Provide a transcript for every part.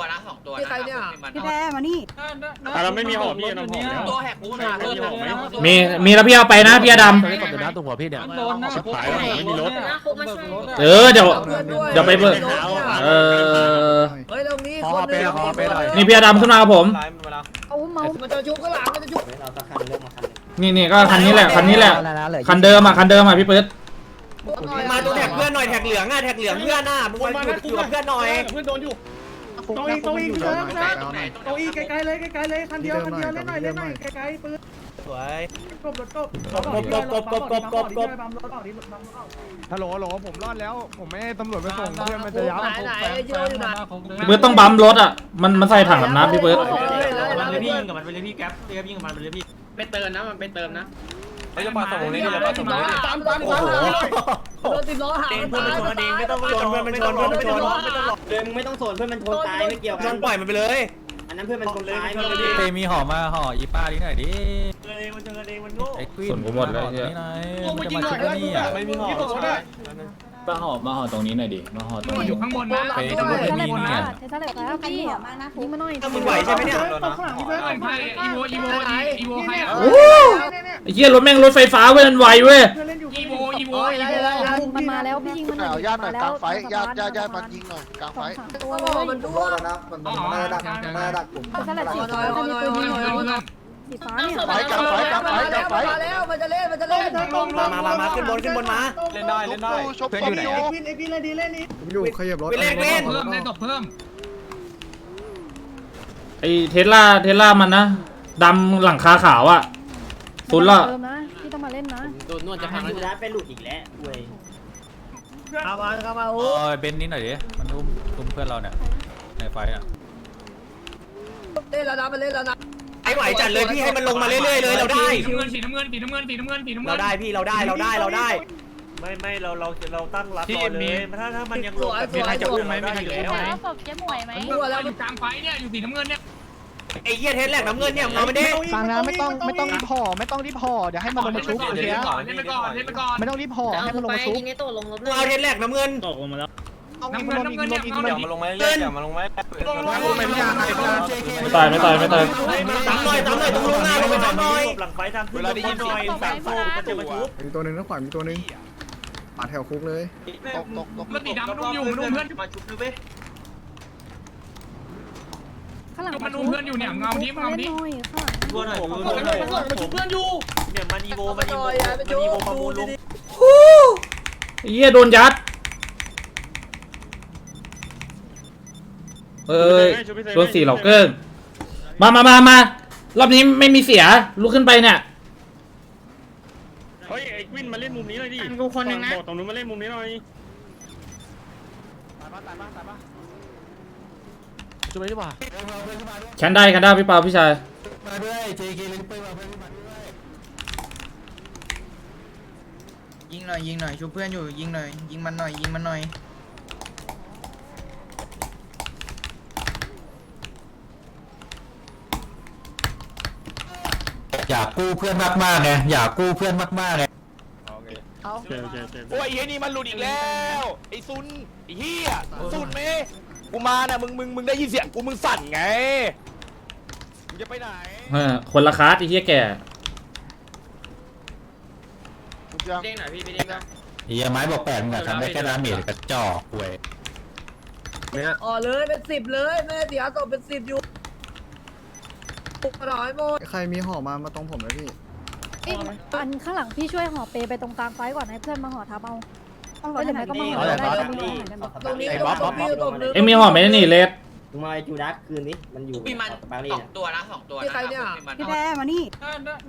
ตัวนะสองตัวพี่ใครเนี่ย พี่แพ้มานี่อะเราไม่มีหอมพี่น้ำหอมแล้วตัวแหกกูมาเพิ่มนะมีมีแล้วพี่เอาไปนะพี่อดตอนนี้ตบอยู่นะตรงหัวพี่เนี่ยโดนนะชิบหายแล้วผมไม่มีรถำเออเดี๋ยว เดี๋ยวไปเบิกเออเฮ้ยตรงนี้ขอไปหน่อยขอไปหน่อยนี่พี่อดำขึ้นมากับผมเอาเมามันจะชุบข้างหลังมันจะชุบนี่นี่ก็คันนี้แหละคันนี้แหละคันเดิมอะคันเดิมอะพี่เปิดมาตัวแท็กเพื่อนหน่อยแท็กเหลืองอะแท็กเหลืองเพื่อนน่ะมึงมาอยู่กับเพื่อนหน่อยเพื่อนโดนอยู่ ตรงอีกตรงอีกเดิมนะตรงอีกไกลๆเลยไกลๆเลยคันเดียวคันเดียวเล่นหน่อยเล่นหน่อยไกลๆปืนสวยกบรถกบฮัลโหลฮัลโหลผมรอดแล้ว ผมไม่ให้ตำรวจไปส่งเพื่อนมันจะยับไหนไหนโยอยู่ไหนพี่เปิดต้องบัมรถอะ มันมันใส่ถังกับน้ำพี่เปิดพี่ยิงกับมันไปเลยพี่แก๊ปพี่แก๊ปยิงกับมันไปเลยพี่ไปเติมนะมันไปเติมนะ ไอ้จะปาส่งเลยจะปาส่งเลยตามตามโอ้โหโดนติดล้อหางเองเพื่อนมันชนเองไม่ต้องชนเพื่อนมันชนเพื่อนมันชนไม่ต้องหลอกเลยมึงไม่ต้องโซนเพื่อนมันชนตายไม่เกี่ยวชนปล่อยมันไปเลย อันนั้นเพื่อนมันชนตายเตมีห่อมาห่ออีป้าดิหน่อยดิเองมันชนเองมันโง่ไอ้ควีนนี่หน่อยมันจะมาชุบนี่อะไม่มีหอ มาห่อมาห่อตรงนี้หน่อยดิ มาห่อตรงนี้ อยู่ข้างบนนะไปตำรวจไม่มีเนี่ย เท่าไหร่แล้วพี่ยิงมาหน่อยถ้ามึงไหวใช่ไหมเนี่ยอีโวอีโวอีโวใครอะโอ้ไอ้เหี้ยรถแม่งรถไฟฟ้าเว้ยมันไวเว้ยอีโวอีโวอีโวมันมาแล้วพี่ยิงมันหน่อยญาติหน่อยกลางไฟญาติญาติญาติมันยิงหน่อยกลางสไฟองสามตัวโอ้เลยมันดูรอดแล้วนะมันมันมาดักมาดักผมเท่าไหร่สีฟ้าจะมีปืนยิงหน่อย สีฟ้าเนี่ยไฟกลางไฟกลางไฟกลางไฟมาแล้วมันจะเล่นมันจะเล่นมามามามาขึ้นบนขึ้นบนมาเล่นได้เล่นได้ชกเพื่อนอยู่ไหนไอ้ควีนไอ้ควีนเลยดีเล่นนี่ผมอยู่ขยับรถไปเล่นเว้นเพิ่มได้ตบเพิ่มไอ้เทสลาเทสลามันนะดำหลังคาขาวอะสุดละเติมนะพี่ต้องมาเล่นนะโดนนวดจะพังแล้วนะไปหลุดอีกแล้วเว้ยเข้ามาเข้ามาโอ้โอ้ยเบนนี่หน่อยดิมันอุ้มอุ้มเพื่อนเราเนี่ยในไฟอะเล่นแล้วนะมันเล่นแล้วนะ ไอ้ไหวจัดเลยพี่ให้มันลงมาเรื่อยๆเลยเราได้ สีน้ำเงินสีน้ำเงินสีน้ำเงินสีน้ำเงินสีน้ำเงิเรานได้พี่เราได้เราได้เราได้ ไม่ไม่เราเราเราตั้งรับก่อนเลยถ้าถ้ามันยังลงแบบมีใครจะอุ้มไหมมีใครจะอุ้มไหมศพเจ๊หมวยไหมตัวแล้วอยู่กลางไฟเนี่ยอยู่สีน้ำเงินเนี่ยไอ้เหี้ยเทสแรกน้ำเงินเนี่ยมึงเอามาดิฟังนะไม่ต้องไม่ต้องรีบห่อไม่ต้องรีบห่อเดี๋ยวให้มันลงมาชุบโอเคเล่นไปก่อนเล่นไปก่อนเล่นไปก่อนไม่ต้องรีบห่อให้มันลงมาชุบมึงเอาเทสแรกน้ำเงินตกลงมาแล้ว น้ำเงินน้ำเงินเนี่ยเดี๋ยวมาลงมาเรื่อยเดี๋ยวมาลงมาไม่ตายไม่ตายไม่ตายตามหน่อยตามหน่อยตรงลงหน้าลงไปตามหน่อยหลังไฟทำเวลาได้ยินหน่อยสามโซ่มันจะมาชุบมีตัวหนึ่งนะขวามีตัวหนึ่งปาดแถวคุกเลยตกตกตกมันสีดำนุ่มอยู่นุ่มเพื่อนมาชุบดูเว้ยข้างหลังมันนุ่มเพื่อนอยู่เนี่ยเงาดิเงาดิหน่อยข้างหลังตัวหน่อยมันนุ่มเพื่อนอยู่เนี่ยมันอีโวมันอีโวมันอีโวประมูลลงไอ้เหี้ยโดนยัด เอ้ยโดนสี่เหล่าเกิ้งมามามามารอบนี้ไม่มีเสียลุกขึ้นไปเนี่ยเฮ้ยไอ้กวินมาเล่นมุมนี้หน่อยดิบอกตรงนู้นมาเล่นมุมนี้หน่อยช่วยดีกว่าแคนได้แคนได้พี่เปาพี่ชายมาด้วย JK เล่นปืนมาเพื่อนมาด้วยยิงหน่อยยิงหน่อยชูเพื่อนอยู่ยิงหน่อยยิงมันหน่อยยิงมันหน่อย อยากกู้เพื่อนมากๆไงอยากกู้เพื่อนมากๆไงโอเคโอเคโอเคโอ้ยไอ้เหี้ยนี่มันหลุดอีกแล้วไอ้ซุนไอ้เหี้ยซุนเมกูมาน่ะมึงมึงมึงได้ยินเสียงกูมึงสั่นไงมึงจะไปไหนเออคนละคาร์ดไอ้เหี้ยแก่เด้งหน่อยพี่พี่เด้งก็เฮียไม้บอกแปดมึงอะทำได้แค่ดาเมจกระจอกเว้ยอ๋อเลยเป็นสิบเลยแม่เสียศพเป็นสิบอยู่ หน่อยหมดใครมีห่อมามาตรงผมเลยพี่ อันข้างหลังพี่ช่วยห่อเปไปตรงกลางไฟก่อนให้เพื่อนมาห่อทับเอาต้องรอหรือไม่ก็มาห่อได้ก็มีห่อกันตรงนี้ตรงนี้ตรงนี้เอ็งมีหอมไหมนี่เลสมึงมาจูดักคืนนี้มันอยู่ปีมันสองตัวนะสองตัวพี่ใครเนี่ยพี่แพ้มานี่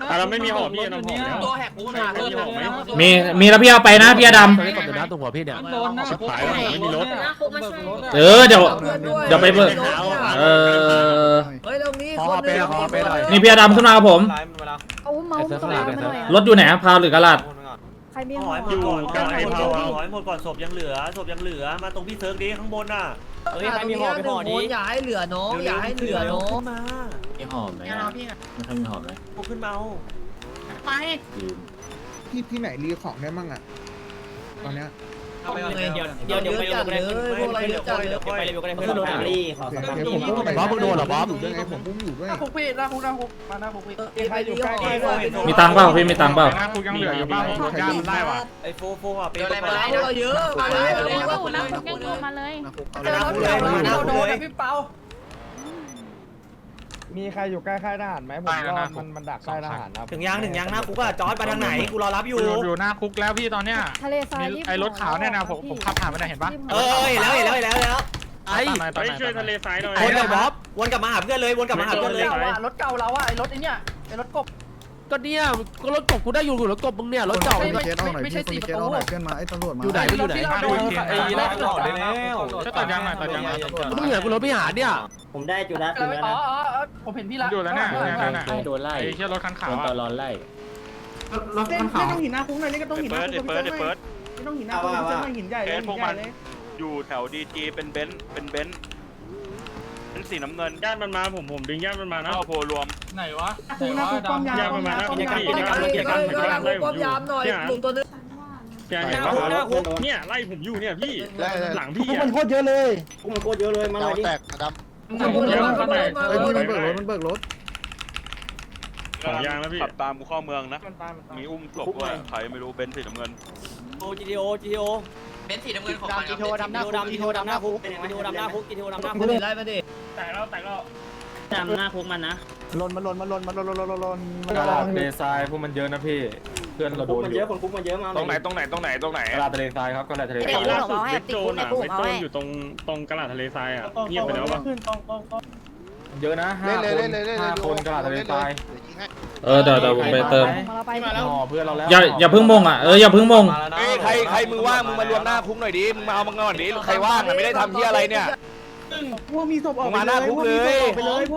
อะเราไม่มีหอมพี่น้ำหอมแล้วตัวแหกกูมาเพิ่มนะมีมีแล้วพี่เอาไปนะพี่อดตอนนี้ตบอยู่นะตรงหัวพี่เนี่ยโดนนะชิบหายแล้วผมไม่มีรถำเออเดี๋ยวเดี๋ยวไปเบิกเออ เฮ้ยตรงนี้ขอไปหน่อยขอไปหน่อย นี่พี่อดำขึ้นมากับผมไลน์มันเวลาเอาเมาส์ตรงนี้มาหน่อยรถอยู่ไหนพาวหรือกระลาดใครมีหห่ออยหมดก่อนหอยหมดก่อนศพยังเหลือศพยังเหลือมาตรงพี่เซิร์กดิข้างบนน่ะเฮ้ยใครมีห่อไปห่อนี้อย่าให้เหลือน้องอย่าให้เหลือน้องมามีหอมไหมอะไม่ค่อยมีหอมไหมพวกขึ้นเมาลืมที่ที่ไหนรีของได้มั่งอะตอนเนี้ย เดี๋ยวเดี๋ยวเดี๋ยวไปจัดเลยพวกอะไปเยอะจัดเลยไปเลยก็ได้เพื่อนโอเคผมผมบ๊อบมึงโดนเหรอบ๊อบอยู่ด้วยไงผมพุ่งอยู่ด้วยคุกพี่หน้าคุกหน้าคุกมาหน้าคุกพี่ใครอยู่ใกล้มีตังค์เปล่าพี่มีตังค์เปล่ากูยังเหลืออยู่บ้างผมย่ามันไล่ว่ะไอ้ฟูฟูอะเป็นเราเลยมาเลยมาเลยนั่งคุกยังอยู่มาเลยเราโดนพี่เปามี ใครอยู่ใกล้ค่ายทหารไหมผมรอมันมันดักค่ายทหารนะถึงยังถึงยังหน้าคุกอะจอร์ดไปทางไหนกูรอรับอยู่ อยู่หน้าคุกแล้วพี่ตอนเนี้ยทะเลทรายมีไอ้รถขาวเนี่ยนะผมผมขับผ่านไปนะเห็นปะเออเห็นแล้วเห็นแล้วเห็นแล้วเห็นแล้วไอ้ไปช่วยทะเลทรายหน่อยวนกับบ๊อบวนกลับมาหาเพื่อนเลยวนกลับมาหาเพื่อนเลยรถเก่าเราอะไอรถไอเนี่ยไอรถกบ ก็เนี่ยก็รถกบกูได้อยู่รถกบมึงเนี่ยรถเก่าไม่ไม่ใช่สี่ประตูอยู่ไหนอยู่ไหนไอ้แรกหลอดได้แล้วจะตัดยางหน่อยตัดยางหน่อยมึงเหลือกูรถไม่หาเนี่ยผมได้จุดละอ๋ออ๋อผมเห็นพี่ละอยู่แล้วเนี่ยเนี่ยเนี่ยโดนไล่ไอ้เชี่ยรถคันขาโดวนตอะลอดไล่รถคันขาวต้องหินหน้าคุ้งหน่อยนี่ก็ต้องหินหน้าคุ้งเปิดเปิดไม่ต้องหินหน้าคุ้งจะมาหินใหญ่เลยหินใหญ่เลยอยู่แถวดีจีเป็นเบนซ์เป็นเบนซ์เป็น สีน้ำเงินญาติมันมาผมผมดึงญาติมันมานะเข้าโพรวม ไหนวะคุ้งหน้าคุ้งป้อมยามป้อมยามป้อมยามป้อมยามป้อมยามหน่อยกลุ่มตัวนึงแกเห็นปะเนี่ยไล่ผมอยู่เนี่ยพี่หลังพี่มันโคตรเยอะเลยพวกมันโคตรเยอะเลยมาเลยดิไอ้พี่มันเบิกรถมันเบิกรถสองยางแล้วพี่ขับตามกูเข้าเมืองนะมีอุ้มศพด้วยใครไม่รู้เบนซ์สีน้ำเงินโอจีทีโอจีทีโอ เป็นสีน้ำเงินของมันจีทีโอดำหน้าคุกจีทีโอดำหน้าคุกจีทีโอดำหน้าคุกจีทีโอดำหน้าคุกไล่มาดิแตกแล้วแตกแล้วจำหน้าคุกมันนะลนมันลนมันลนมันลนลนลนลนกระดาษทะเลทรายพวกมันเยอะนะพี่ เพื่อนเราโดคุกนมันอเยยู่อะคนคุกมันเยอะมาตรงไหนตรงไหนตรงไหนตรงไหนกระดาษทะเลทรายครับกระดาษทะเลทไอ้รายล่าสุดเวทโจนอะเวทโจนอยู่ตรงตรงกระดาษทะเลทรายอะเงียบไปแล้วป่ะเยอะนะห้าคนห้าคนกระดาษทะเลทราย เออเดี๋ยวเดี๋ยวผมไปเติมมาเราไปห่อเพื่อนเราแล้วอย่าอย่าเพิ่งมงอะเอออย่าเพิ่งมงเฮ้ยใครใครมือว่างมึงมารวมหน้าคุกหน่อยดิมึงมาเอามึงก่อนดิใครว่างอะไม่ได้ทำที่อะไรเนี่ยพวกมีศพออกมึงมาหน้าคุกเลย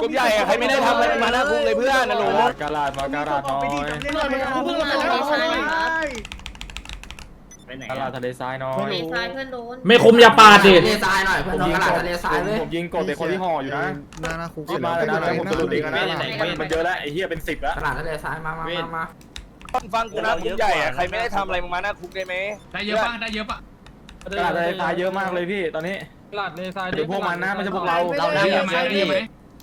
กลุ่มใหญ่อะใครไม่ได้ทำอะไรมึงมาหน้าคุกเลยเพื่อนนะหนูกระดาษมากระดาษน้อยกระดา ษทะเลทรายน้อยทรายเพื่อนโดนไม่คุมอย่าปาดดิ ทะเลทรายหน่อยเพื่อนน้องกระดาษทะเลทรายเลยผมยิงกดเป็นคนที่ห่ออยู่นะหน้าหน้าคุกรีบมาเลยนะผมจะรู้ดีกันนะมันเยอะแล้วไอ้เหี้ยเป็นสิบแล้วกระดาษทะเลทรายมามามามาฟังกูนะคุกใหญ่อะใครไม่ได้ทำอะไรมึงมาหน้าคุกได้ไหมได้เยอะป่ะได้เยอะป่ะกระดาษทะเลทรายเยอะมากเลยพี่ตอนนี้กระดาษเลทรายเดี๋ยวพวกมันนะไม่ใช่พวกเราเราได้เยอะไหม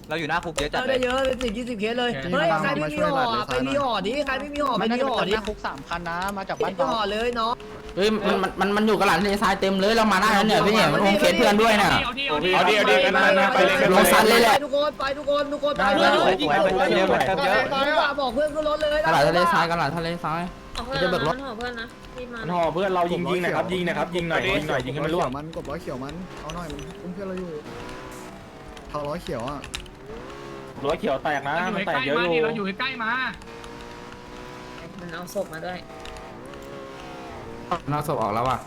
เราอยู่หน้าคุกเยอะจัดได้เยอะเป็นสิบยี่สิบเคสเลย เฮ้ยใครไม่มีห่อไปมีห่อดิ ใครไม่มีห่อไปมีห่อดิคุกสามคันนะ มาจากบ้าบ้านนห่อเลยเนาะ เฮ้ยมันมันมันมันอยู่กระดาษทะเลทรายเต็มเลยเรามาได้แล้วเนี่ยพี่เนี่ยมันคงเคสเพื่อนด้วยเนี่ยเอาดิเอาดิกันนะไปเลยลงซันเลยแหละทุกคนไปทุกคนทุกคนไปได้เลได้ยได้ได้เยอะไปเยอะบอกเพื่อนขึ้นรถเลยกระดาษทะเลทรายกระดาษทะเลทรายจะเบิกรถเพื่อนนะรีบมามันห่อเพื่อนเรายิงยิงนะครับยิงนะครับยิงหน่อยยิงหน่อยยิงให้มันล่วงมันกบร้อยเขียวมันเอาหน่อยมันอุ้มเพื่อนเราอยู่เขาร้อยเขียวอะร้อยเขียวแตกนะมันแตกเยอะอยู่เราอยู่ใกล้มามันเอาศพมาด้วย นอกศพออกแล้วว่ะ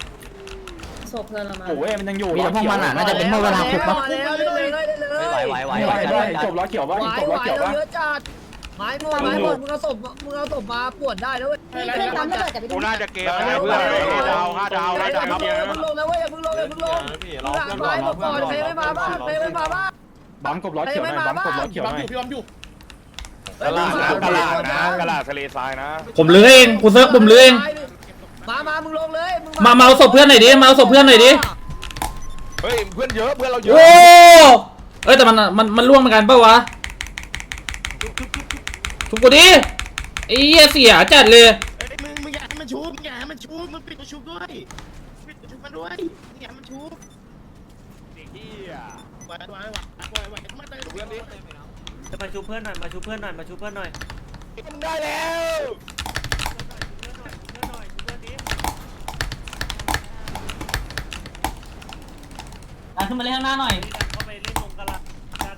ศพเพื่อนเรามาโอ้ยมันยังอยู่มีแต่พวกมันอะน่าจะเป็นพวกเวลาคุกปะแล้วเลยเลยเลยไหวไหวไหวไม่ไหวได้จบร้อยเขียวป่ะไหวจบไหวร้อยเขียวป่ะเยอะจัดไม้หมดไม้หมดมึงเอาศพมึงเอาศพมาปวดได้แล้วเว้ยพี่เครื่องปั๊มระเบิดแต่พี่กูต้องน่าจะเกมนะเพื่อนดาวห้าดาวอย่าห้าดาวเพิ่งลงนะเว้ยอย่าเพิ่งลงอย่าเพิ่งลงมึงหลังไม้หมดก่อนใครไม่มาบ้างใครไม่มาบ้างบัมกบร้อยเขียวหน่อยบัมกบร้อยเขียวหน่อยกระลาดนะกระลาดนะกระลาดทะเลทรายนะ ผมเลื้อเองกูเซิร์ฟผมเลื้อเอง มามามึงลงเลยมาเมาศพเพื่อนหน่อยดิมาเอาศพเพื่อนหน่อยดิ เฮ้ยเพื่อนเยอะเพื่อนเราเยอะโอ้ เอ้ยแต่มันมันมันล่วงเหมือนกันเปล่าวะชุบกูดิไอ้เหี้ยเสียจัดเลยมึงมึงอย่าให้มันชูมึงอย่าให้มันชูมึงปิดประชุมด้วยปิดประชุมมันด้วยอย่าให้มันชูไหวไหวไหวไหวมาเตะเพื่อนดิจะมาชูเพื่อนหน่อย มาชูเพื่อนหน่อย มาชูเพื่อนหน่อย มึงได้แล้ว ขึ้นมาเล่นข้างหน้าหน่อยเข้าไปเล่นตรงกระลา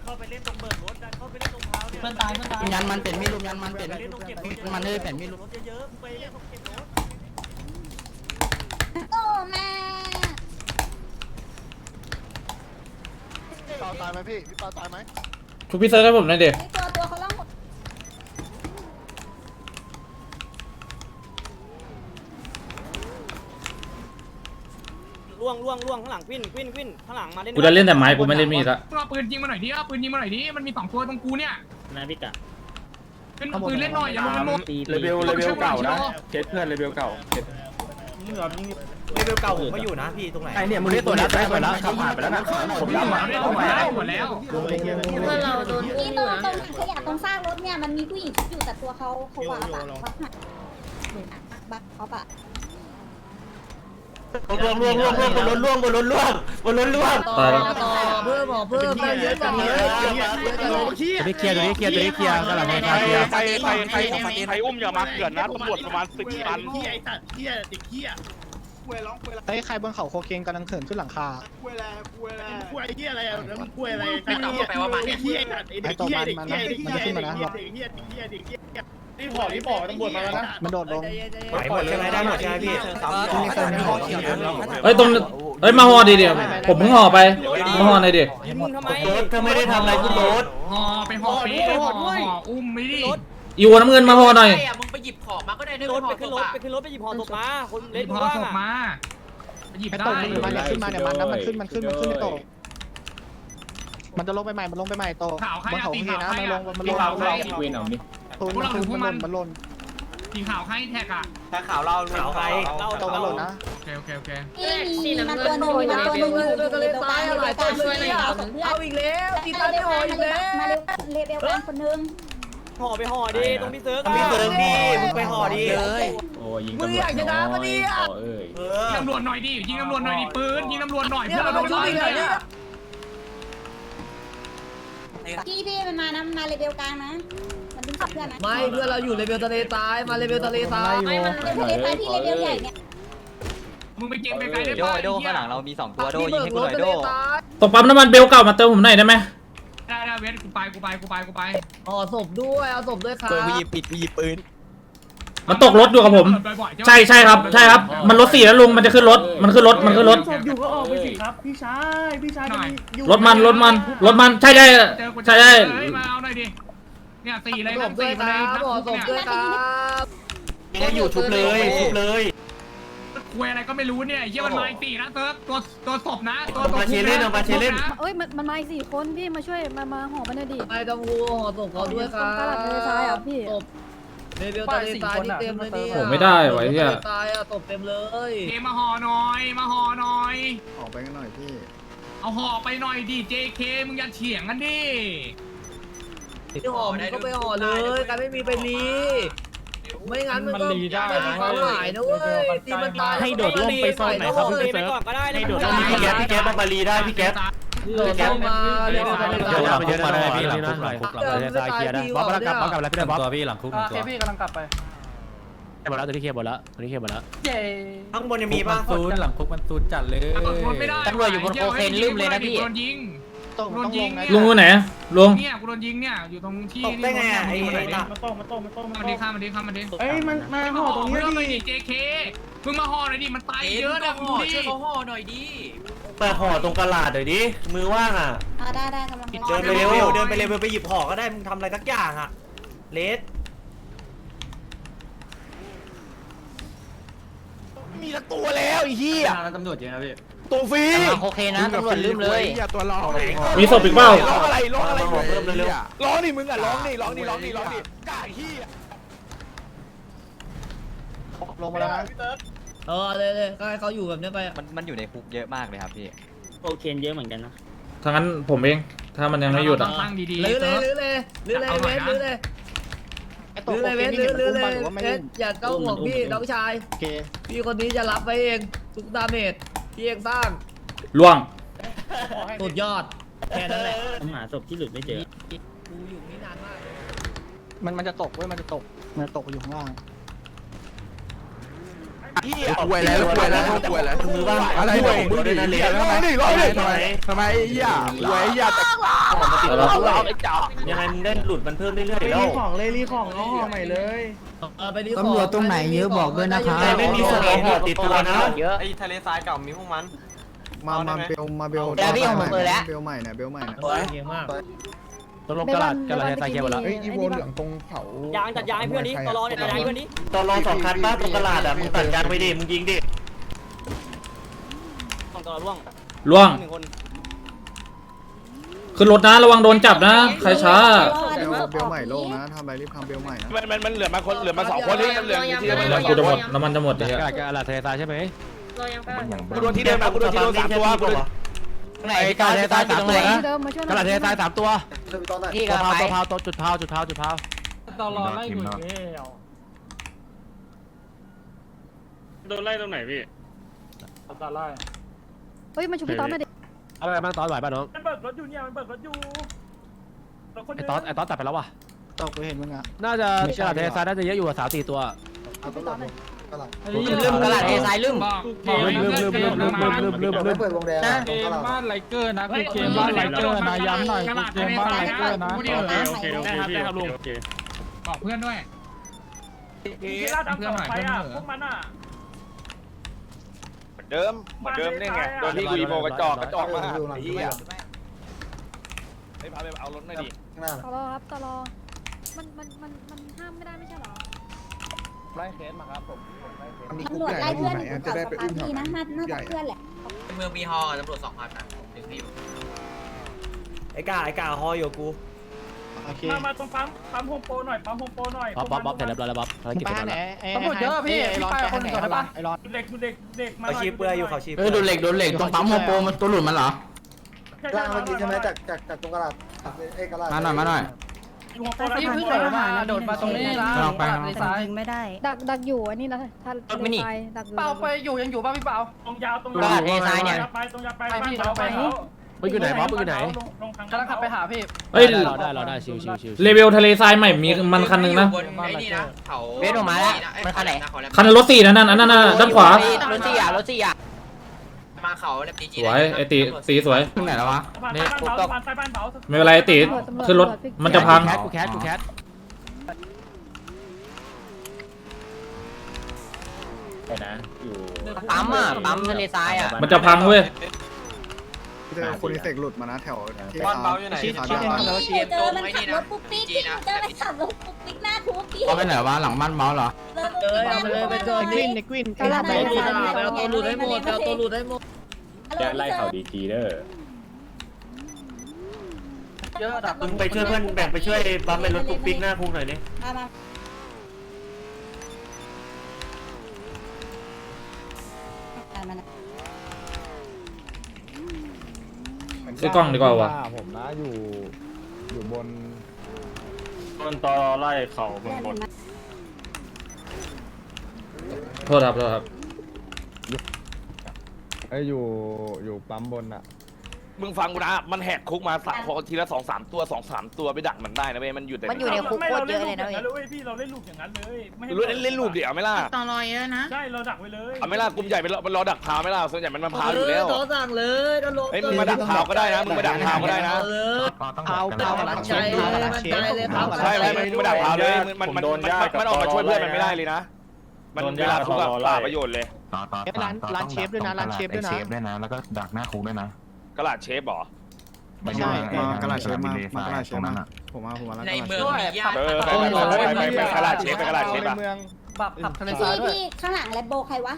เข้าไปเล่นตรงเบิร์ดรถเข้าไปเล่นตรงเท้าเนี่ยเพื่อนตายเพื่อนตายยันมันเป็นมีดลุมยันมันเป็นเล่นตรงเก็บรถมันเลยเป็นมีดลุมรถเยอะๆไปเล่นตรงเก็บรถโอ้แม่เปาตายไหมพี่พี่เปาตายไหมชุบพี่เซิร์ฟให้ผมหน่อยดินี่ตัวตัวเขาล่องหมด ล่วงล่วงล่วงข้างหลังวินวินวินข้างหลังมาเล่นกูจะเล่นแต่ไม้กูไม่เล่นมีดละเอาปืนยิงมาหน่อยดิเอาปืนยิงมาหน่อยดิมันมีสองตัวตรงกูเนี่ยนะพี่กะเป็นปืนเล่นหน่อยอย่าลงมันหมดตีเลเวลเลเวลเก่านะเคสเพื่อนเลเวลเก่าเคสเลเวลเก่าผมไม่อยู่นะพี่ตรงไหนไอเนี่ยมึงได้ตัวแล้วได้ตัวแล้วขับผ่านไปแล้วนะผมยังมาหมดแล้วดูไอ้เหี้ยเพื่อนเราโดนที่ตรงตรงถังขยะตรงซากรถเนี่ยมันมีผู้หญิงอยู่แต่ตัวเขาเขาว่าบักบักหักบักเขาปะ ล่วงล่วงล่วงล่วงบนรถล่วงบนรถล่วงบนรถล่วงตายแล้ว ต่อเพิ่มหมอเพิ่มได้เยอะจังเลยตัวนี้เคลียร์ตัวนี้เคลียร์ตัวนี้เคลียร์กำลังใคเคลียร์รใครใครใครใครอุ้มอย่ามาเกิดนะตำรวจประมาณสิบคันเหี้ยไอ้สัตว์เหี้ยเด็กเหี้ยเฮ้ยใครบนเขาโคเคนกำลังเขินขึ้นหลังคาคุยไอ้เหี้ยอะไรอะแล้วมึงคุยอะไรไม่ตอบแปลว่ามันไอ้เหี้ยไอ้สัตว์ไอ้เด็กเหี้ยเด็กเหี้ยเด็กเหี้ยเด็กเหี้ยเด็กเหี้ยเด็กเหี้ยเด็กเหี้ยนี่บอกนี่บอกตำรวจมาแล้วนะมันโดดลงไหวหมดใช่ไหมได้หมดใช่ไหมพี่เฮ้ยตรงเฮ้ยมาห่อดิเดี๋ยวผมเพิ่งห่อไปมาห่อหน่อยดิรถถ้าไม่ได้ทำอะไรขึ้นรถห่อไปห่อปีห่อห่ออุ้มไม่ดิอีโวน้ำเงินมาห่อหน่อยมึงไปหยิบของมาก็ได้รถไปขึ้นรถไปขึ้นรถไปหยิบห่อตกมาคนหยิเล่นบห่อว่างศพอะมาหยิบไอ้ได้ตกมันเนี่ยขึ้นมาเนี่ยมันนะมันขึ้นมันขึ้นมันขึ้นในโตะมันจะลงไปใหม่มันลงไปใหม่โตะขาวใครบนอะเขาโอตีเคขาวนะใครมันลอะงมันตีลงขาวใครเวนเอา ดิตูนมันขึ้นมันลนมันลนตีขาวใครแท็กอะถ้าข่าวเราข่าวใครเล่าโตมันลนนะโอเคโอเคโอเคมีมีมันตัวนึงมีมันตัวนึงอยู่อยู่เลเวลกลางเลเวลกลางช่วยหน่อยเอาอีกแล้วตีตาไม่หอยอีกแล้วมาเลเวลกลางคนนึงห่อไปห่อดิตรงพี่เซิร์ฟพี่เซิร์ฟดิมึงไปห่อดิเลยโอ้ยิงตำรวจน้อยอ๋อเอ้ยเอยิงอตำรวจหน่อยดิยิงตำรวจหน่อยดิปืนยิงตำรวจหน่อยเพื่อนเราโดนไล่เลยอะพี่พี่มันมานะมาเลเวลกลางนะมัน ดึงกับเพื่อนนะไม่เพื่อนเราอยู่เลเวลทะเลทรายมาเลเวลทะเลทรายไม่มันเลเวลทะเลที่เลเวลใหญ่เนี่ยมึงไปเกมไกลๆได้ป่ะโดข้างหลังเรามีตัวโดยิงให้กูหน่อยโดตกปั๊มน้ำมันเบลเก่ามาเติมผมหน่อยได้ไหมได้ได้เวทกูไปกูไปกูไปกูไปห่อศพด้วยเอาศพด้วยครับมันตกรถอยู่กับผม ใช่ใช่ครับ ใช่ครับ มันรถสี่แล้วลุงมันจะขึ้นรถ มันขึ้นรถมันขึ้นรถอยู่ก็ออกไปสิครับพี่ชายพี่ชายหน่อยรถมันรถมันรถมันใช่ใช่เจอกูใช่ใช่ เฮ้ยมาเอาหน่อยดิเนี่ยสี่เลยศนะพด้วยสี่คมารัเลยบนะห่อศพด้วยครับเนี่ยอยู่ชุบเลยชุบเลยคุยอะไรก็ไม่รู้เนี่ยไอ้เหี้ยมันมาอีกสี่นะเซิร์ฟตัวตัวศพนะตัวตัวมาเชเล่นเอามาเชเล่นเอ้ยมันมันมาอีกสี่คนพี่มาช่วยมามาห่อมันหน่อยดิไอ้ตำรวจห่อศพเขาด้วยครับตลาดทะเลทรายอะพี่ศพเลเวลทะเลทรายนี่เต็มเลยเนี่ยผมไม่ได้ไว้เหี้ยทะเลทรายอะศพเต็มเลยเกมมาห่อหน่อยมาห่อหน่อยออกไปกันหน่อยพี่เอาห่อไปหน่อยดิ JK มึงอย่าเถียงกันดิ ที่ห่อมึงก็ไปห่อเลยการไม่มีไปรีไม่งั้นมันก็ไม่มีความหมายนะเว้ยที่มันตายให้โดดร่มไปโซนไหนครับพี่เซิร์ฟให้โดดร่มพี่แก๊ปพี่แก๊ปต้องมารีได้พี่แก๊ปโดดร่มมาเดี๋ยวมาเดี๋ยวเราไปเยอะได้พี่หลังคุกหลังคุกหลังประเทศไทยเคลียร์ได้บ๊อบแล้วกลับบ๊อบกลับแล้วพี่ได้บ๊อบตัวพี่หลังคุกหนึ่งตัวพี่กำลังกลับไปหมดแล้วตัวนี้เคลียร์หมดแล้วตัวนี้เคลียร์หมดแล้วข้างบนยังมีป่ะซูนหลังคุกมันซูนจัดเลยรถไม่ได้ตำรวจอยู่บนโคเคนลืมเลยนะพี่โดนยิงโตะมันต้องลงนะลุงอยู่ไหนลุงเนี่ยกูโดนยิงเนี่ยอยู่ตรงที่ตกได้ไงอะไอ้ที่ไอ้มันตามาต้องมาต้องมาต้องมามันต้ดีองข้ามมันดีข้ามมันดีเอ้ยมันมาห่อตรงนี้เพื่อนดิเลยดิ JK มึงมาห่อหน่อยดิมันตายเยอะนะมึงดิช่วยเขาห่อหน่อยดิเปิดห่อตรงกระดาษหน่อยดิมือว่างอะอ่าได้ได้กำลังไปเดินไปเร็วเดินไปเร็วไปหยิบห่อก็ได้มึงทำอะไรสักอย่างอะเลสมีละตัวแล้วไอ้เหี้ยตำรวจเยอะนะพี่ ตัวฟรีโอเคนะตำรวจลืมเลยตัวหลอกมีศพอีกเปล่า ร้องอะไรร้องอะไรห่อเพิ่มเร็วร้องดิมึงอะร้องดิร้องดิร้องดิร้องดิกล้าไอ้เหี้ยลงมาแล้วนะเออเลยเลยก็ให้เขาอยู่แบบนี้ไปมันมันอยู่ในคุกเยอะมากเลยครับพี่โอเคนเยอะเหมือนกันนะถ้างั้นผมเอง ถ้ามันยังไม่หยุดอะ ตั้งดีๆลื้อเลยลื้อเลยลื้อเลยเวทลื้อเลยไอ้โตะลื้อโคเลยเคนเวทนี่ลื้เห็อนลื้ออุ้มเลมายหรือว่าไม่เวอุ้ทมอย่าเก้าห่วงพี่น้องชายโอเคพี่คนนี้จะรับไว้เองทุกดาเมจ พี่เองสร้างล่วง สุดยอดแค่นั้นแหละหาศพที่หลุดไม่เจอ กูอยู่นี่นานมากมันมันจะตกเว้ยมันจะตกมันจะตกอยู่ข้างล่างเหี้ยป่วยแล้วป่วยแล้วป่วยแล้วมือบ้างอะไรป่วยมึงดิเหี้ยร้องดิร้องดิทำไมทำไมไอ้เหี้ยป่วยไอ้เหี้ยแต่เอาไอ้จ่ายังไงมึงได้หลุดมันเพิ่มเรื่อยๆแล้วรีของเลยรีของเอาห่อใหม่เลยเออไปดี ตำรวจตรงไหนเยอะบอกด้วยนะครับ แต่ไม่มีสมองหอติดตัวนะไอ้ทะเลทรายเก่ามีพวกมัน มา มาเบล มาเบลแล้วพี่ของผมเปิดแล้วเบลใหม่นะเบลใหม่นะเก่งมากตกลงกระดาษกระดาษทรายเคลียร์หมดแล้วเฮ้ยอีโวเหลืองตรงเขายางจัดยางให้เพื่อนนี้ตลอดเนี่ยจัดยางให้เพื่อนนี้ตอนรอสองคันป้าตรงกระลาดอะมึงตัดยางไปดิมึงยิงดิของตลอดร่วงล่วงหนึ่งคน ขึ้นรถนะระวังโดนจับนะ ใครช้า เบลเบลใหม่ลงนะทำอะไรรีบทำเบลใหม่นะมันมันมันเหลือมาคนเหลือมาสองคนที่มันเหลือที่น้ำมันกูจะหมดน้ำมันจะหมดกเดี๋ยวระดาษกระดาษทะเลทรายใช่ไหมกูโดนที่เดิมนะกูโดนที่เดิมสามตัวกูโดนไหนกระดาษทรายสามตัวนะกระดาษเททรายสามตัวพี่กตัวระเผาไปตัวเผาตัวจุดเผาจุดเผาจุดเผาตลอดไล่กูอีกแล้วโดนไล่ตรงไหนพี่ตาไล่เฮ้ยมันชุบพี่ต๊อดหน่อยดิ อะไรบ้างตอนไหวป่ะน้องมันเบิกรถอยู่เนี่ยมันเบิกรถอยู่ไอเดิตอนไอตอนตัดไปแล้ววะตกไปเห็นมึงอะน่าจะไม่กระดาษเทซายน่าจะเยอะอยู่อะสาวสี่ตัว เอาตลาดตลาดลืมกมะดาษเอซายลืม บอมบอกลืมลืมลืมลืมลืมลืม เราไม่เปิดวงแดงนะเกมบ้านไลเกอร์นะกูเกมบ้านไลเกอร์นะย้ำหน่อยกูเกมบ้านไลเกอร์นะ โอเคโอเคโอเคพี่โอเคบอกเพื่อนด้วย เพื่อนหน่อยเพื่อนหน่อย พวกมันอะ อนเดิมเหมือนเดิมเนี่ยไงโดนที่กูอีโมกระจอกกระจอกมากไอ้เหี้ยไอ้พาไปเอารถหน่อยดิตลอครับตลอมันมันมันมันห้ามไม่ได้ไม่ใช่เหรอไล่เคสมาครับผมตำรวจไล่เพื่อนในภูเขาสะพานพี่นะน่าน่าจะเพื่อนแหละเมืองมีฮอตำรวจสองพันนะถึงที่อยู่ไอ้กาไอ้กาฮออยู่กู โอเคมามาตรงปั๊มปั๊มโฮมโปรหน่อยปั๊มโฮมโปรหน่อยบ๊อบบ๊อบบ๊อบเสร็จเรียบร้อยแล้วบ๊อบภารกิจไปเสร็จหาไหนแล้วตำรวจเยอะพี่ไอ้ร้อนไปคนก่อนได้ปะไอ้ร้อนเด็กเด็กเด็กมาเขาชีเปลือยอยู่เขาชีเปเฮ้ลืยโดนเหล็กโดนเหล็กตรงปั๊มโมโปมันตัวหลุดมันเหรอล่างเมื่อกี้ใช่ไหมจากมาหน่อยมาหน่อยโฮมโปรแล้วเพิ่งโดดมาโดดมาตรงนี้นะลองไปลองไปยิงไม่ได้ ดักดักอยู่อันนี้นะถ้าดักอยู่เปล่าไปอยู่ยังอยู่ป่ะพี่เปล่าตรงยาวตรงกระดาษเททรายเนี่ยไปตรงยาวไปไปพี่เราไป มึงอยู่ไหนบ๊อบมึงอยู่ไหนกำลังขับไปหาพี่เฮ้ยรอได้รอได้ชิวชิวชิวเลเวลทะเลทรายใหม่มีมันคันหนึ่งนะบนไอ้นี่นะเขาเวทออกมาแล้วมันคันไหน คันรถสี่นั่นนั่นนั่นน่ะด้านขวา รถสี่อะรถสี่อะมาเขาแล้วดีจีสวยไอตีตีสวย ตรงไหนแล้ววะนี่กูตกใต้บ้านเผาไม่เป็นไรไอ้ตี ขึ้นรถมันจะพัง แคทกูแคทกูแคทแต่นะอยู่ปั๊มอะปั๊มทะเลทรายอะมันจะพังเว้ย เจอคนเสกหลุดมานะแถวที่บ้านเบาอยู่ไหนชี้ชี้พี่เจอมันขับรถปุ๊กปิ๊กพี่เจอมันขับรถปุ๊กปิ๊กหน้าคุกพี่เอาไปไหนวะหลังบ้านเมาส์เหรอเจอเออเอาไปเลยไปเจอในกวินในกวินไปเอาตัวหลุดให้หมดเอาตัวหลุดให้หมดจะไล่เขาดีจีเด้อเยอะดับมึงไปช่วยเพื่อนแบ่งไปช่วยปั๊มเป็นรถปุ๊กปิ๊กหน้าคุกหน่อยนี่มามามา ซื้อกล้องดีกว่าวะ ผมนะอยู่อยู่บนมันตอไล่เขาบนบนโทษครับโทษครับเอ้ยอยู่อยู่ปั๊มบนอะ มึงฟังกูนะ มันแหกคุกมาสามพอทีละสองสามตัวสองสามตัวไปดักมันได้นะเว้ย มันอยู่แต่มันอยู่ใน คุกโคตรเยอะเลยนะเว้ยเว้ยพี่เราเล่นลูกอย่างนั้นเลยไม่ให้เล่นเล่นรูปเดี๋ยวไม่ล่ะต่อรอยเยอะนะ ใช่เราดักไว้เลยเอาไม่ล่ะกลุ่มใหญ่เป็นรอมันรอดักพาวไม่ล่ะส่วนใหญ่มันมาพาวอยู่แล้ว ต่อสั่งเลยโดนลงเฮ้ยมึงมาดักพาวก็ได้นะ มึงมาดักพาวก็ได้นะ เลยเอาเอากระมั่ดานษใจเช็คเลยเอากระดาษมั่นเช็ใจคเลยครับใช่ไหมมึงมาดักพาวเลย มันมันมันมันออกมาช่วยเพื่อนมันไม่ได้เลยนะ มันเวลาทุกแบบป่าประโยชน์เลยร้านร้านเชฟด้วยนะร้านเชฟด้วยนะด้วยนะแล้วก็ดักหน้าคุกด้วยนะ กระลาดเชฟเหรอ ไม่ใช่มากระดาษเชฟมามากระดาษเชฟมาผมมาผมมาแล้วในเมืองมีญาติเออไปไปไปไปไปกระลาดเชฟไปกระลาดเชฟอะปับปับทะเลพี่พี่ข้างหลังแลมโบใครวะ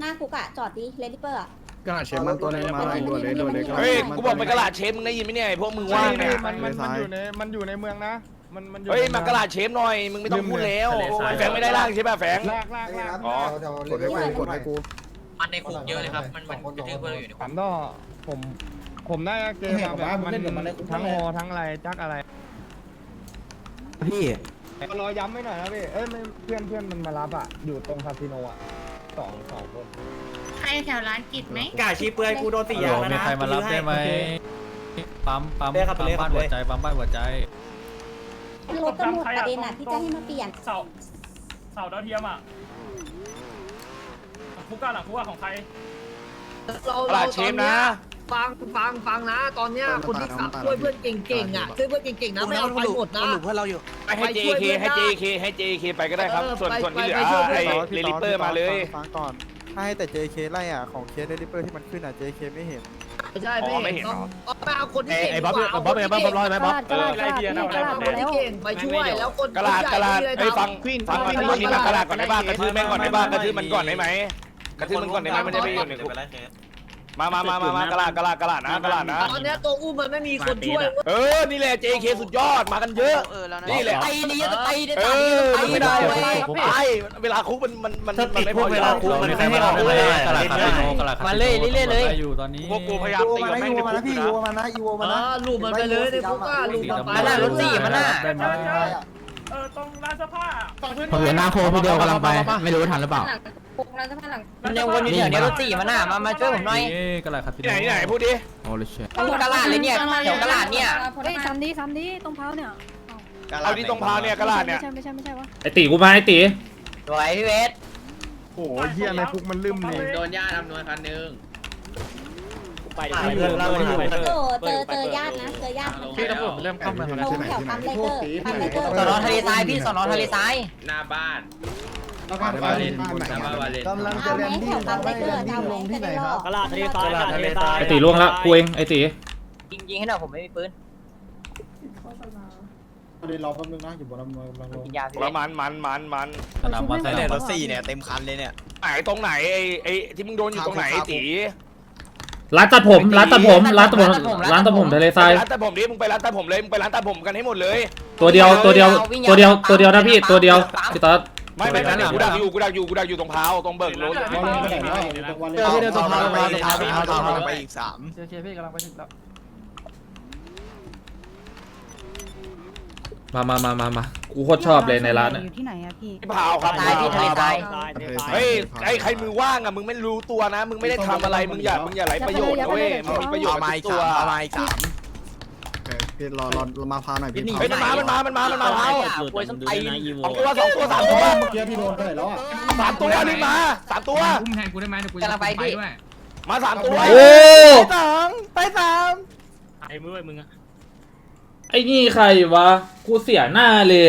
หน้าคุกอะจอดดิเลดิเปอร์อะกระดาษเชฟมันตัวนึงมาอะไรตัวเลยตัวเลยเฮ้ยกูบอกไปกระลาดเชฟมึงได้ยินไหมเนี่ยไอ้พวกมึงว่างเนี่ยมันมันอยู่ในมันอยู่ในเมืองนะมันมันอยู่เฮ้ยมากระลาดเชฟหน่อยมึงไม่ต้องพูดแล้วแฟงไม่ได้ร่างใช่ป่ะแฟงลากลากลากอ๋อกดให้กูกดให้กู มันในคุกเยอะเลยครับ มันมันกระทืบเพื่อนอยู่ในคุถากมต่อผมผมได้เกมมาแบบมันทั้งฮอทั้งอะไรจักอะไรพี่รอย้ำไม่หน่อยนะพี่เอ้ยเพื่อนเพื่อนมันมารับอะอยู่ตรงคาสิโนอะสองสองคนใครแถวร้านกิจไหมกาชีเปลือยกูโดนสี่ยางแล้วมีนะใครมารับได้ไหมปั๊มปั๊มเรียกครับปั๊มเรียกครับบ้านหัวใจปั๊มบ้านหัวใจรถตำรวจประเด็นอะที่จะให้มาเปลี่ยนเสาเสาดาวเทียมอะ คุกก้าหลังคุกของใคร เรากระลาดเชฟนะฟังฟังฟังนะ ตอนเนี้ยคนที่ขับช่วยเพื่อนเก่งๆอะช่วยเพื่อนเก่งๆนะไม่เอาไปหมดนะให้ JK ให้ JK ให้ JK ไปก็ได้ครับ ส่วนส่วนที่เหลือไอ้เรลิเปอร์มาเลย ฟังก่อนถ้าให้แต่ JK ไล่อะของเคสเดลิเปอร์ที่มันขึ้นอะ JK ไม่เห็น ไม่ใช่ไม่เห็นเอาไปเอาคนที่ไอ้เก่งไอ้บ๊อบเนี่ยบ๊อบเป็นไงบ้างบ๊อบรอดไหมกบ๊ระอบดาษกระดาษกระดาษพี่กระดาษเอามาคนแล้ที่วเก่งไปช่วยแล้วคนกระลาดกระลาดไอ้ฟังควีนฟังก่อนตอนนี้มากระลาดก่อนได้บ้างกระทืบแม่งก่อนได้บ้างกระทืบมันก่อนได้ไหม กระทืบมันก่อนได้ไหมมันจะไปอยู่ในคุกมามามามามา กระลาดกระลาดกระลาดนะ กระลาดนะ ตอนเนี้ยตัวอุ้มมันไม่มีคนช่วยเออ นี่แหละ JK สุดยอด มากันเยอะนี่แหละไอ้นี่จะไอ้เนี่ยเออไม่ได้เว้ยไอ้เวลาคุกมันมันมันมันไม่พอเวลาคุกมันไม่ให้ออกเลยมาเลยเรื่อยๆเลยอยู่ตอนนี้พวกกูพยายามตีกับแม่งในคุกนะเออลูกมันไปเลยในคุกอะลูกมันไปมันน่ะรถสี่มันน่ะเออตรงร้านเสื้อผ้าฝั่งเพื่อนผมอยู่หน้าโคพี่เดียวกำลังไป ไม่รู้ทันหรือเปล่าปุกแล้วจะมาหลังมันยังวนอยู่แถวเนี้ยรถสี่มันน่ะมามาช่วยผมหน่อยก็อะไรครับพี่ที่ไหนที่ไหนพูดดิโอ้ลิเชตรงกระลาดเลยเนี่ยแถวกระลาดเนี่ยเฮ้ยซ้ำดีซ้ำดีตรงเท้าเนี่ยเอาที่ตรงพาวเนี่ยกระลาดเนี่ยไม่ใช่ไม่ใช่ไม่ใช่วะไอตีกูมาไอตีสวยพี่เวสโอ้ยเฮียในคุกมันลืมเลยโดนญาติอำนวยคันนึง ไปเพื่อนเราอยู่โอ้เจอเจอญาตินะเจอญาติพี่ตำรวจเริ่มเข้าเมืองแล้วลงแถวปั๊มไลเกอร์ปั๊มไลเกอร์สอนอทะเลทรายพี่สอนอทะเลทรายหน้าบ้านแล้วก็ไปบ้านไหนหน้าบ้านวาเลนกำลังจะเอาเรีไหมยนที่แถวปั๊มไลเกอร์เอาไหมจะได้รอกระลาดทะเลทรายกระลาดทะเลทรายไอตีล่วงละกูเองไอตียิงยิงให้หน่อยผมไม่มีปืนเดี๋ยวรอแป๊บนึงนะอยู่บนลำเมืองกำลังลงกินยาพี่เวแล้วส Dạ. มันมันมันมันสนามวัดสนามวัดไหนตรงไหนไอ้ไอ้ที่มึงโดนอยู่ตรงไหนไอ้ตี ร้านตัดผมร้านตัดผมร้านตัดผมร้านตัดผมทะเลทรายร้านตัดผมดิมึงไปร้านตัดผมเลยมึงไปร้านตัดผมกันให้หมดเลย ตัวเดียวตัวเดียวตัวเดียวตัวเดียวนะพี่ตัวเดียวพี่ต๊อดไม่ไม่ไม่กูดักอยู่กูดักอยู่กูดักอยู่ตรงพาวตรงเบิกรถวันนี้ไปไหนแล้วอยู่ตรงวันเลยเจอพี่เดินตรงทางมาไปตรงทางไปมาไปไปไปอีกสามโอเคพี่กำลังไปถึงแล้ว มามามามามากูโคตรชอบเลยในร้านอน่ะยู่ที่ไหนอะพี่ที่พาวครับทรายพี่ทะเลทราย เฮ้ยไอ้ใครมือว่างอะมึงไม่รู้ตัวนะ มึงไม่ได้ทำอะไรมึงอย่ามึงอย่าไรประโยชน์นะเว้ยมึงมีประโยชน์กับตัวพี่รอรอรอมาพาหน่อยพี่เฮ้ยมันมา มันมา มันมา มันมาพาวป่วยส้นตีนสองตัวสองตัวสามตัวเมื่อกี้พี่โดนไปไหนแล้วอะสามตัวนึงมาสามตัว พุ่มแทนกูได้ไหมเดี๋ยวกูกำลังไปพี่มาสามตัวโอ้สองไปสามไอ้มือมึงอะไอ้นี่ใครวะ กูเสียหน้าเลย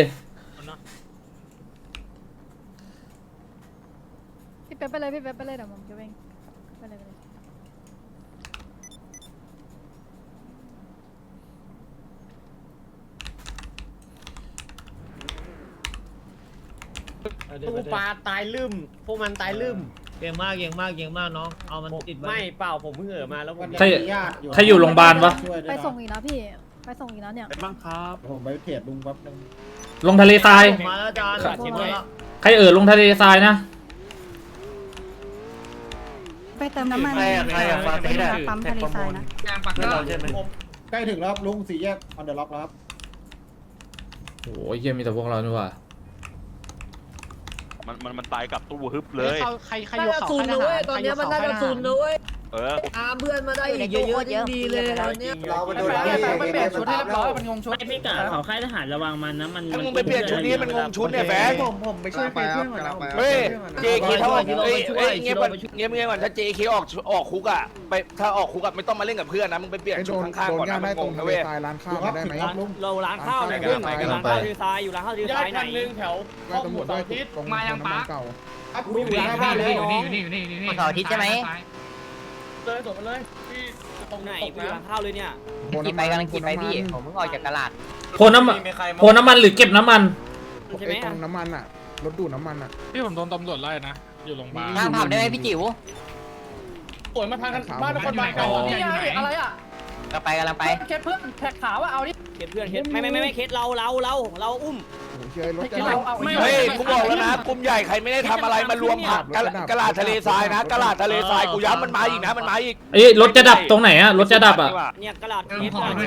พี่เป๊ปไปเลยพี่เป๊ปไปเลยเดี๋ยวผมจะเองไปเลยไปเลยตู้ปลาตายลืมพวกมันตายลืมเก่งมากเก่งมากเก่งมากน้องเอามันติดไม่เปล่าผมเพิ่งเอ่อมาแล้วผมใคร ใครอยู่โรงพยาบาลวะ ไปส่งอีกนะพี่ ไปส่งอีกนะเนี่ย บ้างครับผมไปเทรดลุงแป๊บนึงลงทะเลทราย มาแล้วจานขาดชิ้นด้วย ใครเอ่อลงทะเลทรายนะ ไปเติมน้ำมันใครอะใครอะฝากไปได้ปั๊มทะเลทรายนะ เพื่อนเราใช่ไหม ใกล้ถึงแล้วลุงสี่แยกออนเดอร์ล็อกแล้วครับ โอ้ยเฮียมีแต่พวกเรานี่หว่า มันมันมันตายกับตู้ฮึบเลย ใครใครน่าจะซุนนะเว้ยตอนเนี้ยมันน่าจะซุนนะเว้ย เออตามเพื่อนมาได้อีกเยอะๆยิ่งดีเลยตอนเนี้ยเราไปโดนมันเปลี่ยนชุดให้เรียบร้อยมันงงชุดไม่พี่กาเขาค่ายทหารระวังมันนะมันถ้ามึงไปเปลี่ยนชุดนี้มันงงชุดเนี่ยแฟนผมผมไปช่วยเพื่อนก่อนนะเฮ้ย JK ถ้าออกเอ้ยเอ้ยเงียบก่อนเงียบเงียบก่อนถ้า JK ออกออกคุกอะไปถ้าออกคุกอะไม่ต้องมาเล่นกับเพื่อนนะมึงไปเปลี่ยนชุดข้างๆก่อนนะมันงงนะเว้ยร้านข้าวได้ไหมลุงเราล้างข้าวเนี่ยขึ้นร้านข้าวทีทรายอยู่ร้านข้าวทีทรายไหนตำรวจได้ทิศมายังปะเก่าอยู่นี่อยู่นี่อยู่นี่อยู่นี่อยู่นี่เสาร์อาทิตย์ใช่ไหม เลยส่งมาเลยตรงไหนกูอยู่ร้านข้าวเลยเนี่ยขี่ไปกำลังขี่ไปพี่ผมเพิ่งออกจากกระลาดโพน้ำมันโพน้ำมันหรือเก็บน้ำมันใช่ไหมตรงน้ำมันอะรถดูดน้ำมันอะพี่ผมโดนตำรวจไล่นะอยู่โรงพยาบาลทางผับได้ไหมพี่จิ๋วป่วยมาทางกันบ้านนครบาลเก่าเก่าเนี่ยอยู่ไหนอะไรอะก็ไปกำลังไปเคสเพื่อนแท็กขาวว่าเอาดิเคสเพื่อนเคสไม่ไม่ไม่ไม่เคสเราเราเราเราอุ้ม เชื่อรถจะเอาเอาเฮ้ยกูบอกแล้วนะกลุ่มใหญ่ใครไม่ได้ทำอะไรมารวมผักกะกะลาดทะเลทรายนะกะลาดทะเลทรายกูย้ำมันมาอีกนะมันมาอีกเอ้ยรถจะดับตรงไหนอะรถจะดับอะเนี่ยกระดาษเคส